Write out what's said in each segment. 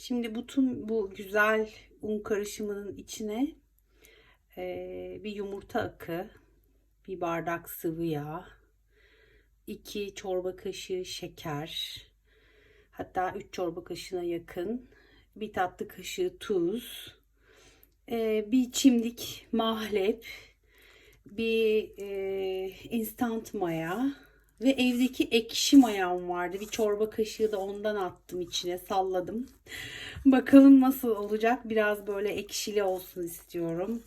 Şimdi bütün bu güzel un karışımının içine eee, bir yumurta akı, bir bardak sıvı yağ, iki çorba kaşığı şeker, hatta 3 çorba kaşığına yakın, bir tatlı kaşığı tuz, eee, bir çimdik mahlep, bir eee, instant maya ve evdeki ekşi mayam vardı. Bir çorba kaşığı da ondan attım içine, salladım. Bakalım nasıl olacak. Biraz böyle ekşili olsun istiyorum.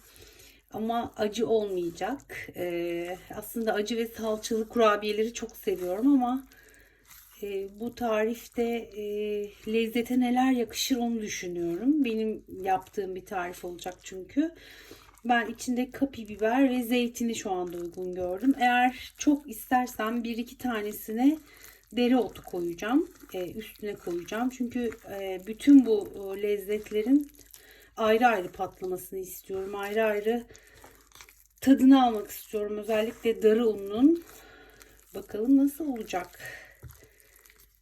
Ama acı olmayacak. Eee, aslında acı ve salçalı kurabiyeleri çok seviyorum ama e, bu tarifte e, lezzete neler yakışır onu düşünüyorum. Benim yaptığım bir tarif olacak çünkü. Ben içinde kapi biber ve zeytini şu anda uygun gördüm. Eğer çok istersem bir iki tanesine dereotu koyacağım. e, üstüne koyacağım. Çünkü e, bütün bu e, lezzetlerin ayrı ayrı patlamasını istiyorum. Ayrı ayrı tadını almak istiyorum. Özellikle darı ununun. Bakalım nasıl olacak.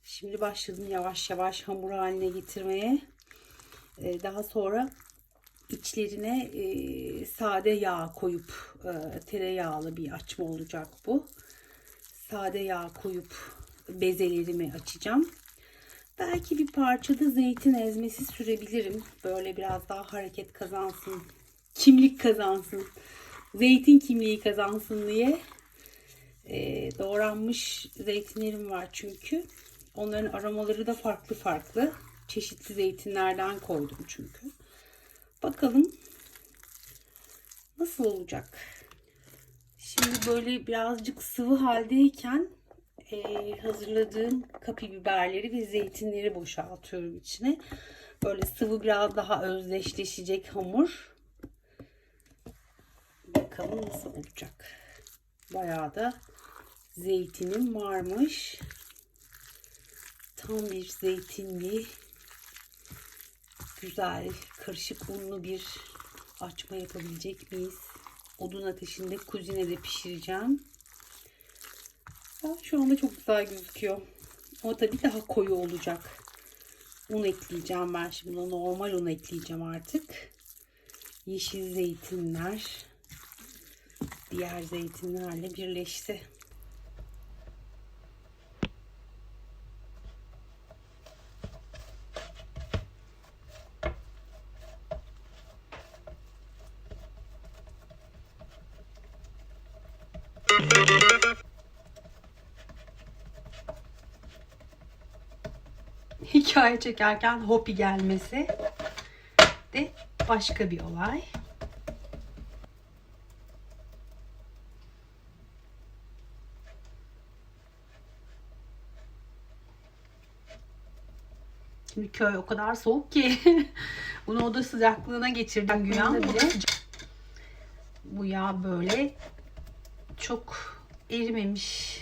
Şimdi başladım yavaş yavaş hamur haline getirmeye. Daha sonra içlerine e, sade yağ koyup e, tereyağlı bir açma olacak bu. Sade yağ koyup bezelerimi açacağım. Belki bir parçada zeytin ezmesi sürebilirim. Böyle biraz daha hareket kazansın. Kimlik kazansın. Zeytin kimliği kazansın diye. Ee, doğranmış zeytinlerim var çünkü. Onların aromaları da farklı farklı. Çeşitli zeytinlerden koydum çünkü. Bakalım nasıl olacak. Şimdi böyle birazcık sıvı haldeyken e, hazırladığım kapi biberleri ve zeytinleri boşaltıyorum içine. Böyle sıvı biraz daha özdeşleşecek hamur. Bakalım nasıl olacak. Bayağı da zeytinim varmış. Tam bir zeytinli güzel karışık unlu bir açma yapabilecek miyiz? Odun ateşinde kuzinede pişireceğim. Ya şu anda çok güzel gözüküyor. Ama tabii daha koyu olacak. Un ekleyeceğim ben şimdi. Normal un ekleyeceğim artık. Yeşil zeytinler diğer zeytinlerle birleşti. Hikaye çekerken hopi gelmesi de başka bir olay. Şimdi köy o kadar soğuk ki bunu oda sıcaklığına getirdim güya bile. Bu yağ böyle çok erimemiş.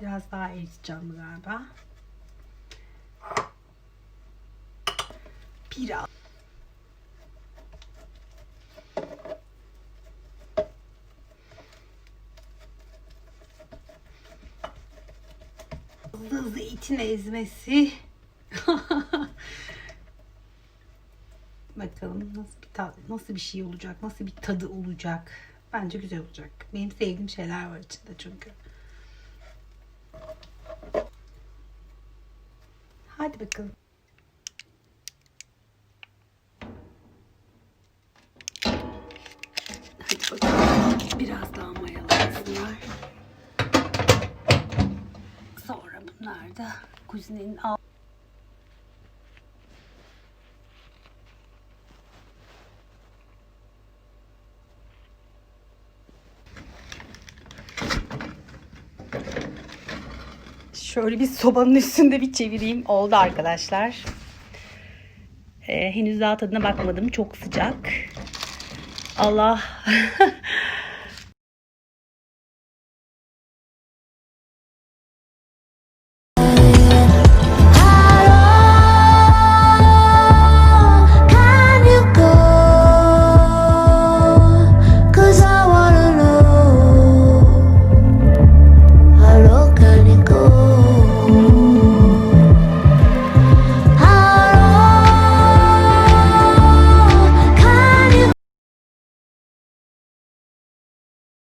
Biraz daha eriteceğim galiba. Biraz. Fazla zeytin ezmesi. Bakalım nasıl bir nasıl bir şey olacak, nasıl bir tadı olacak. Bence güzel olacak. Benim sevdiğim şeyler var içinde çünkü. Hadi bakalım. Hadi bakalım. Biraz daha mayalansınlar. Sonra bunlar da kuzinenin alt Şöyle bir sobanın üstünde bir çevireyim. Oldu arkadaşlar. Ee, henüz daha tadına bakmadım. Çok sıcak. Allah